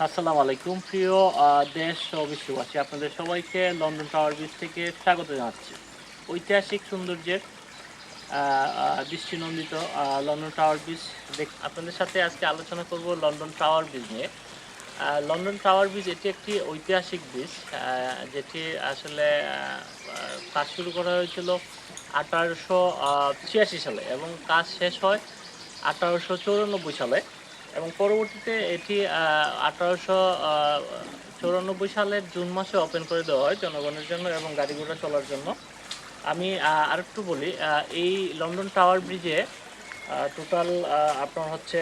আসসালামু আলাইকুম, প্রিয় দেশ ও বিশ্ববাসী। আপনাদের সবাইকে লন্ডন টাওয়ার ব্রিজ থেকে স্বাগত জানাচ্ছি। ঐতিহাসিক সৌন্দর্যের দৃষ্টিনন্দিত লন্ডন টাওয়ার ব্রিজ আপনাদের সাথে আজকে আলোচনা করব লন্ডন টাওয়ার ব্রিজ নিয়ে। লন্ডন টাওয়ার ব্রিজ এটি একটি ঐতিহাসিক ব্রিজ যেটি আসলে কাজ শুরু করা হয়েছিল আঠারোশো ছিয়াশি সালে এবং কাজ শেষ হয় আঠারোশো সালে। এবং পরবর্তীতে এটি আঠারোশো চৌরানব্বই সালের জুন মাসে ওপেন করে দেওয়া হয় জনগণের জন্য এবং গাড়ি ঘোড়া চলার জন্য। আমি আরেকটু বলি এই লন্ডন টাওয়ার ব্রিজে টোটাল আপনার হচ্ছে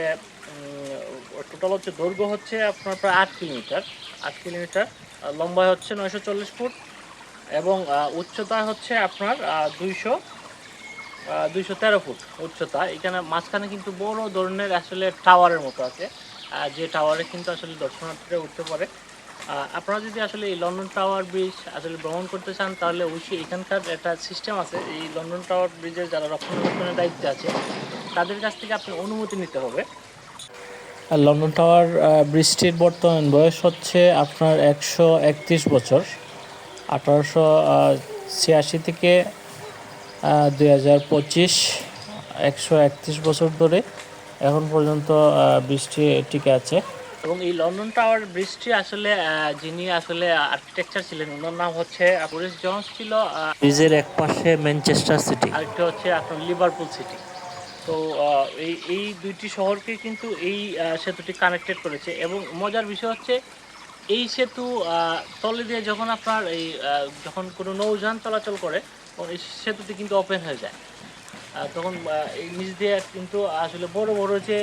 টোটাল হচ্ছে দৈর্ঘ্য হচ্ছে আপনার প্রায় আট কিলোমিটার। আট কিলোমিটার লম্বায় হচ্ছে নয়শো চল্লিশ ফুট এবং উচ্চতা হচ্ছে আপনার দুইশো দুইশো তেরো ফুট উচ্চতা। এখানে মাঝখানে কিন্তু বড় ধরনের আসলে টাওয়ারের মতো আছে। যে টাওয়ারে কিন্তু আসলে দর্শনার্থীরা উঠতে পারে। আপনারা যদি আসলে এই লন্ডন টাওয়ার ব্রিজ আসলে ভ্রমণ করতে চান, তাহলে অবশ্যই এখানকার একটা সিস্টেম আছে। এই লন্ডন টাওয়ার ব্রিজের যারা রক্ষণাবেক্ষণের দায়িত্বে আছে, তাদের কাছ থেকে আপনি অনুমতি নিতে হবে। লন্ডন টাওয়ার ব্রিজটির বর্তমান বয়স হচ্ছে আপনার একশো একত্রিশ বছর। আঠারোশো ছিয়াশি থেকে দুই হাজার পঁচিশ একশো একত্রিশ বছর ধরে এখন পর্যন্ত বৃষ্টি টিকে আছে। এবং এই লন্ডন টাওয়ার ব্রিজটি আসলে যিনি আসলে আর্কিটেকচার ছিলেন ওনার নাম হচ্ছে বরিস জন্স ছিল ব্রিজের এক পাশে ম্যানচেস্টার সিটি। আরেকটা হচ্ছে আপনার লিভারপুল সিটি। তো এই এই দুইটি শহরকে কিন্তু এই সেতুটি কানেক্টেড করেছে। এবং মজার বিষয় হচ্ছে এই সেতু তলে দিয়ে যখন আপনার এই যখন কোনো নৌযান চলাচল করে তখন সেতুটি কিন্তু ওপেন হয়ে যায়। তখন এই নিচ দিয়ে কিন্তু আসলে বড় বড় যে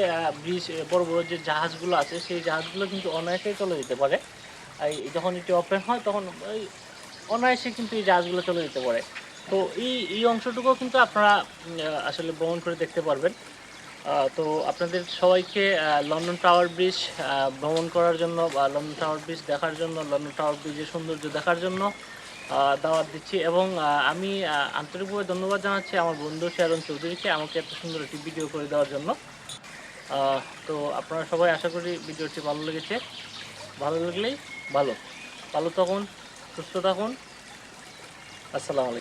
ব্রিজ বড় বড় যে জাহাজগুলো আছে, সেই জাহাজগুলো কিন্তু অনায়াসেই চলে যেতে পারে। যখন এটি ওপেন হয়, তখন ওই অনায়াসে কিন্তু এই জাহাজগুলো চলে যেতে পারে। তো এই এই অংশটুকুও কিন্তু আপনারা আসলে ভ্রমণ করে দেখতে পারবেন। তো আপনাদের সবাইকে লন্ডন টাওয়ার ব্রিজ ভ্রমণ করার জন্য বা লন্ডন টাওয়ার ব্রিজ দেখার জন্য লন্ডন টাওয়ার ব্রিজের সৌন্দর্য দেখার জন্য দাওয়াত দিচ্ছি এবং আমি আন্তরিকভাবে ধন্যবাদ জানাচ্ছি আমার বন্ধু শেয়ারন চৌধুরীকে আমাকে এত সুন্দর একটি ভিডিও করে দেওয়ার জন্য। তো আপনারা সবাই আশা করি ভিডিওটি ভালো লেগেছে। ভালো লাগলেই ভালো। ভালো থাকুন, সুস্থ থাকুন। আসসালামু আলাইকুম।